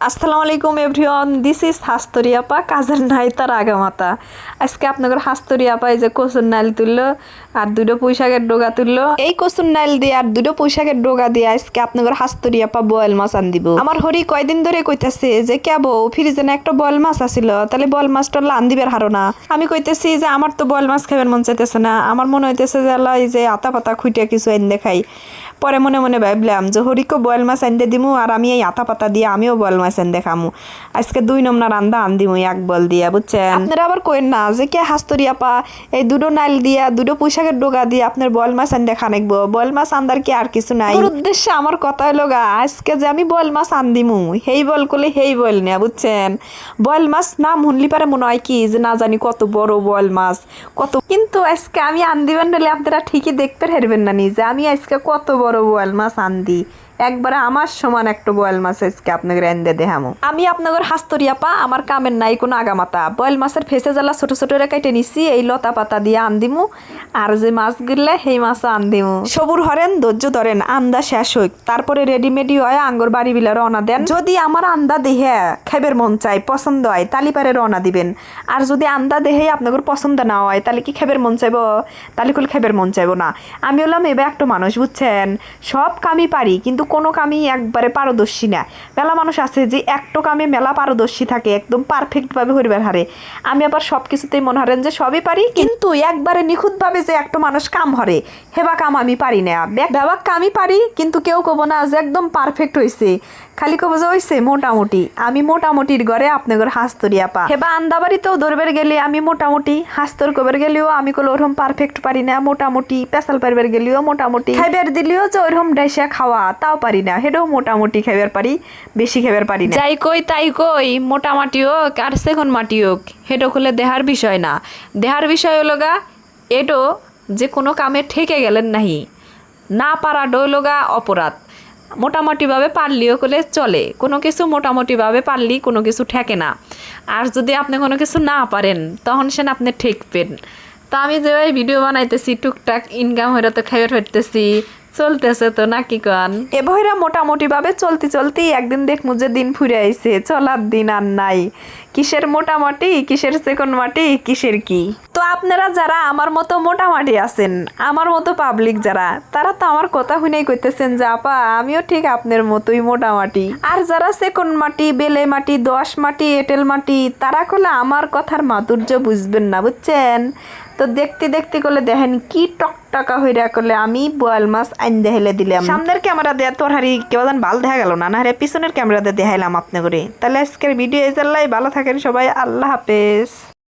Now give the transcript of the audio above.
আসসালামু আলাইকুম everyone this is হাস্তরি আপা কাজের নাই তার আগামাতা আজকে আপনাদের হাস্তরি আপা এই যে কচুর নাইল তুললো আর দুটো পুঁইশাকের ডোগা তুললো এই কচুর নাইল দিয়ে আর দুটো পুঁইশাকের ডোগা দিয়ে আজকে আপনাদের হাস্তরি আপা বয়েল মাছ আন দিব আমার হরি কয়দিন ধরে কইতাছে যে কেব ফ্রিজে না একটা বয়েল মাছ আসিল তাহলে বয়েল মাছটা লান দিবের হারো না আমি কইতেছি যে আমার তো বয়েল মাছ খাবার মন চাইতেছে না আমার মনে হইতেছে যে এই যে আতা পাতা খুঁটিয়া কিছু এনে দেখাই পরে মনে মনে ভাবলাম যে হরিকে বয়েল মাছ আনতে দিমু আর আমি এই আতা পাতা দিয়ে আমিও বয়েল মাছ এনে দেখামু আজকে দুই নমনা রান্দা আন দিমু এক বল দিয়া বুঝছেন? আপনারা আবার কইেন না যে কে হাস্তরি আপা এই দুটো নাইল দিয়া দুটো পুঁইশাকের ডোগা দিয়ে আপনার বয়েল মাছ আনতে খানেকবো বয়েল মাছ আন্দার কি আর কিছু নাই? উদ্দেশ্যে আমার কথা হলো গা আজকে যে আমি বয়েল মাছ আন দিমু হেই বল করলে হেই বল নেয়া বুঝছেন? বয়েল মাছ নাম শুনলি পারে মনে হয় কি যে না জানি কত বড় বয়েল মাছ কত কিন্তু আজকে আমি আন দিবেন বলে আপনারা ঠিকই দেখতে হারবেন না নি যে আমি আজকে কত বড় বোয়াল আলমা আনদি একবারে আমার সমান একটা বোয়াল মাছ আজকে আপনাকে এনে দেখামো। আমি আপনাদের হাস্তরিয়া পা আমার কামের নাই কোনো আগামাতা। বয়েল মাছের ফেসে জ্বালা ছোট ছোট রে কেটে নিছি এই লতা পাতা দিয়ে আন দিমু আর যে মাছ গিরলে সেই মাছও আন দিমু সবুর হরেন ধৈর্য ধরেন আন্দা শেষ হইক। তারপরে রেডিমেডি হয় আঙ্গুর বাড়ি বিলে রওনা দেন। যদি আমার আন্দা দেহে খাইবের মন চাই পছন্দ হয় তালি পারে রওনা দিবেন। আর যদি আন্দা দেহে আপনাদের পছন্দ না হয় তাহলে কি খাইবের মন চাইব? তাহলে কুল খাইবের মন চাইব না। আমি হলাম এবার একটা মানুষ বুঝছেন? সব কামই পারি কিন্তু কোনো কামই একবারে পারদর্শী না। মেলা মানুষ আছে যে একটো কামে মেলা পারদর্শী থাকে, একদম পারফেক্টভাবে হরিবার হারে। আমি আবার সব কিছুতেই মনে হারেন যে সবই পারি, কিন্তু একবারে নিখুঁতভাবে যে একটা মানুষ কাম হরে হেবা কাম আমি পারি না। বেবা কামই পারি, কিন্তু কেউ কব না যে একদম পারফেক্ট হয়েছে খালি কব যে হয়েছে মোটামুটি। আমি মোটামুটির ঘরে আপনাদের হাস্তরিয়া পা হেবা আন্দাবাড়িতেও দৌড়বের গেলে আমি মোটামুটি। হাস্তর কবের গেলেও আমি কল ওরকম পারফেক্ট পারি না, মোটামুটি। পেশাল পারবের গেলেও মোটামুটি। খাইবার দিলেও যে ওইরকম ডাইসা খাওয়া, তাও পারি না হেটাও মোটামুটি খাইবার পারি, বেশি খাইবার পারি না। যাই কই তাই কই, মোটামাটি হোক আর সেখন মাটি হোক হেটো খুলে দেহার বিষয় না। দেহার বিষয় হলো গা এটো যে কোনো কামে ঠেকে গেলেন নাহি। না পারা ডৈলগা অপরাধ। মোটামুটিভাবে পারলিও করলে চলে, কোনো কিছু মোটামুটিভাবে পারলি কোনো কিছু ঠেকে না। আর যদি আপনি কোনো কিছু না পারেন, তখন সেন আপনি ঠেকবেন। তা আমি যেভাবে ভিডিও বানাইতেছি, টুকটাক ইনকাম হয়ে তো খাইয়ে ফেরতেছি চলতেছে তো নাকি কন? এ বহিরা মোটামুটি ভাবে চলতে চলতে একদিন দেখমু যে দিন ফুরে আইছে, চলার দিন আর নাই। কিসের মোটামুটি, কিসের সেকন্ড মাটি, কিসের কি? তো আপনারা যারা আমার মতো মোটামাটি আছেন, আমার মতো পাবলিক যারা, তারা তো আমার কথা শুনেই কইতেছেন যে, আপা, আমিও ঠিক আপনার মতোই মোটামাটি। আর যারা সেকন্ড মাটি, বেলে মাটি, দশ মাটি, এঁটেল মাটি, তারা করলে আমার কথার মাধুর্য বুঝবেন না, বুঝছেন? তো দেখতে দেখতে করলে দেখেন কি টক টাকা হইরা করলে আমি বোয়াল মাছ আইন দেখাইলে দিলাম। সামনের ক্যামেরা দেয়া তোর হারি কেউ যেন ভালো দেখা গেল না না পিছনের ক্যামেরা দিয়ে দেখাইলাম আপনি করে তাহলে আজকের ভিডিও এই ভালো থাকেন সবাই, আল্লাহ হাফেজ।